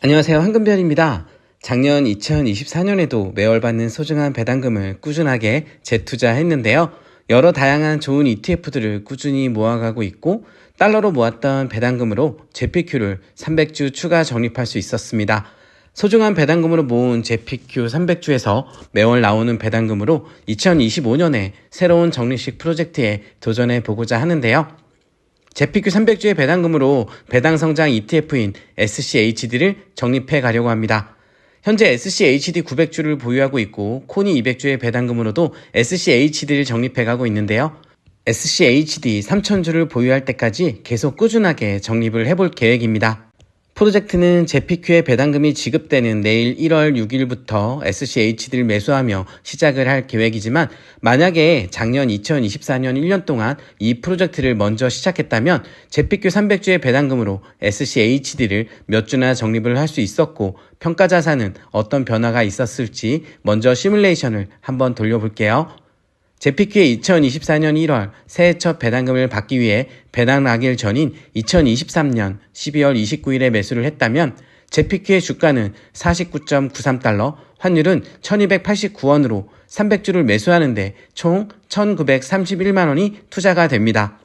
안녕하세요. 황금별입니다. 작년 2024년에도 매월 받는 소중한 배당금을 꾸준하게 재투자했는데요. 여러 다양한 좋은 ETF들을 꾸준히 모아가고 있고 달러로 모았던 배당금으로 JPQ를 300주 추가 적립할 수 있었습니다. 소중한 배당금으로 모은 JPQ 300주에서 매월 나오는 배당금으로 2025년에 새로운 적립식 프로젝트에 도전해 보고자 하는데요. 제피큐 300주의 배당금으로 배당 성장 ETF인 SCHD를 적립해 가려고 합니다. 현재 SCHD 900주를 보유하고 있고 코니 200주의 배당금으로도 SCHD를 적립해 가고 있는데요. SCHD 3000주를 보유할 때까지 계속 꾸준하게 적립을 해볼 계획입니다. 프로젝트는 제피큐의 배당금이 지급되는 내일 1월 6일부터 SCHD를 매수하며 시작을 할 계획이지만 만약에 작년 2024년 1년 동안 이 프로젝트를 먼저 시작했다면 제피큐 300주의 배당금으로 SCHD를 몇 주나 적립을 할 수 있었고 평가 자산은 어떤 변화가 있었을지 먼저 시뮬레이션을 한번 돌려볼게요. 제피큐의 2024년 1월 새해 첫 배당금을 받기 위해 배당 나길 전인 2023년 12월 29일에 매수를 했다면 제피큐의 주가는 49.93달러, 환율은 1289원으로 300주를 매수하는데 총 1931만원이 투자가 됩니다.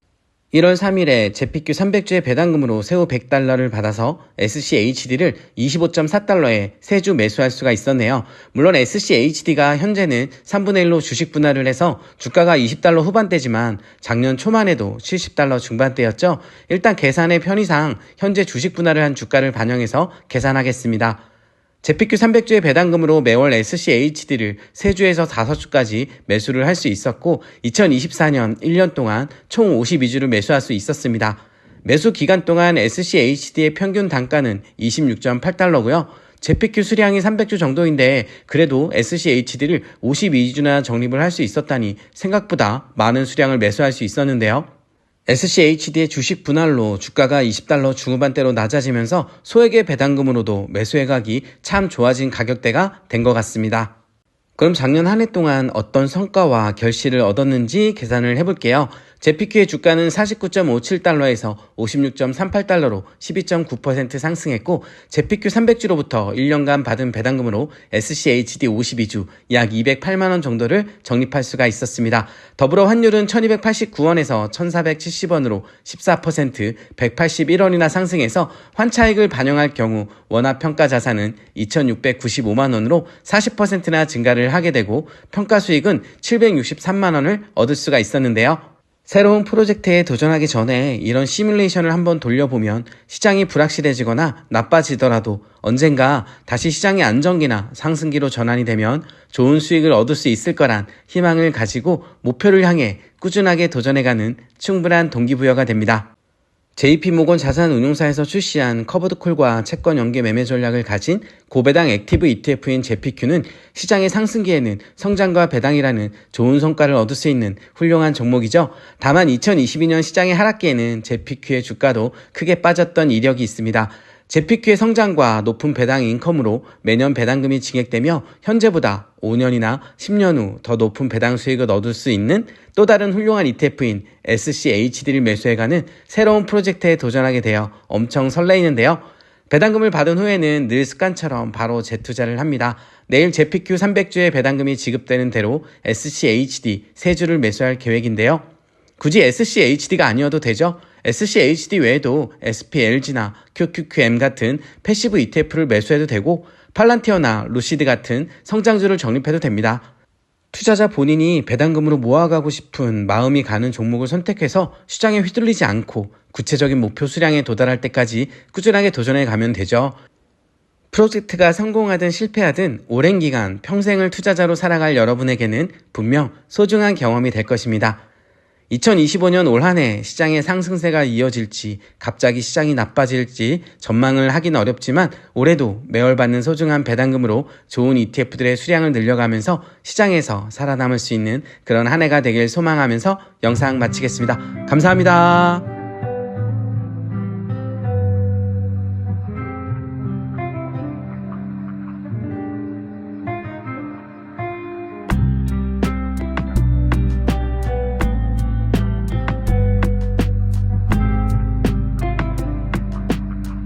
1월 3일에 제피큐 300주의 배당금으로 새우 100달러를 받아서 SCHD를 25.4달러에 3주 매수할 수가 있었네요. 물론 SCHD가 현재는 3분의 1로 주식 분할을 해서 주가가 20달러 후반대지만 작년 초만 해도 70달러 중반대였죠. 일단 계산의 편의상 현재 주식 분할을 한 주가를 반영해서 계산하겠습니다. 제피큐 300주의 배당금으로 매월 SCHD를 3주에서 5주까지 매수를 할 수 있었고 2024년 1년 동안 총 52주를 매수할 수 있었습니다. 매수 기간 동안 SCHD의 평균 단가는 26.8달러고요. 제피큐 수량이 300주 정도인데 그래도 SCHD를 52주나 적립을 할 수 있었다니 생각보다 많은 수량을 매수할 수 있었는데요. SCHD의 주식 분할로 주가가 20달러 중후반대로 낮아지면서 소액의 배당금으로도 매수해가기 참 좋아진 가격대가 된 것 같습니다. 그럼 작년 한 해 동안 어떤 성과와 결실을 얻었는지 계산을 해볼게요. 제피큐의 주가는 49.57달러에서 56.38달러로 12.9% 상승했고 제피큐 300주로부터 1년간 받은 배당금으로 SCHD 52주 약 208만원 정도를 적립할 수가 있었습니다. 더불어 환율은 1289원에서 1470원으로 14% 181원이나 상승해서 환차익을 반영할 경우 원화 평가 자산은 2695만원으로 40%나 증가를 하게 되고 평가 수익은 763만원을 얻을 수가 있었는데요. 새로운 프로젝트에 도전하기 전에 이런 시뮬레이션을 한번 돌려보면 시장이 불확실해지거나 나빠지더라도 언젠가 다시 시장의 안정기나 상승기로 전환이 되면 좋은 수익을 얻을 수 있을 거란 희망을 가지고 목표를 향해 꾸준하게 도전해가는 충분한 동기부여가 됩니다. JP모건 자산운용사에서 출시한 커버드콜과 채권 연계 매매 전략을 가진 고배당 액티브 ETF인 JPQ는 시장의 상승기에는 성장과 배당이라는 좋은 성과를 얻을 수 있는 훌륭한 종목이죠. 다만 2022년 시장의 하락기에는 JPQ의 주가도 크게 빠졌던 이력이 있습니다. 제피큐의 성장과 높은 배당 인컴으로 매년 배당금이 증액되며 현재보다 5년이나 10년 후 더 높은 배당 수익을 얻을 수 있는 또 다른 훌륭한 ETF인 SCHD를 매수해가는 새로운 프로젝트에 도전하게 되어 엄청 설레이는데요. 배당금을 받은 후에는 늘 습관처럼 바로 재투자를 합니다. 내일 제피큐 300주의 배당금이 지급되는 대로 SCHD 3주를 매수할 계획인데요. 굳이 SCHD가 아니어도 되죠. SCHD 외에도 SPLG나 QQQM 같은 패시브 ETF를 매수해도 되고 팔란티어나 루시드 같은 성장주를 적립해도 됩니다. 투자자 본인이 배당금으로 모아가고 싶은 마음이 가는 종목을 선택해서 시장에 휘둘리지 않고 구체적인 목표 수량에 도달할 때까지 꾸준하게 도전해 가면 되죠. 프로젝트가 성공하든 실패하든 오랜 기간 평생을 투자자로 살아갈 여러분에게는 분명 소중한 경험이 될 것입니다. 2025년 올 한 해 시장의 상승세가 이어질지 갑자기 시장이 나빠질지 전망을 하긴 어렵지만 올해도 매월 받는 소중한 배당금으로 좋은 ETF들의 수량을 늘려가면서 시장에서 살아남을 수 있는 그런 한 해가 되길 소망하면서 영상 마치겠습니다. 감사합니다.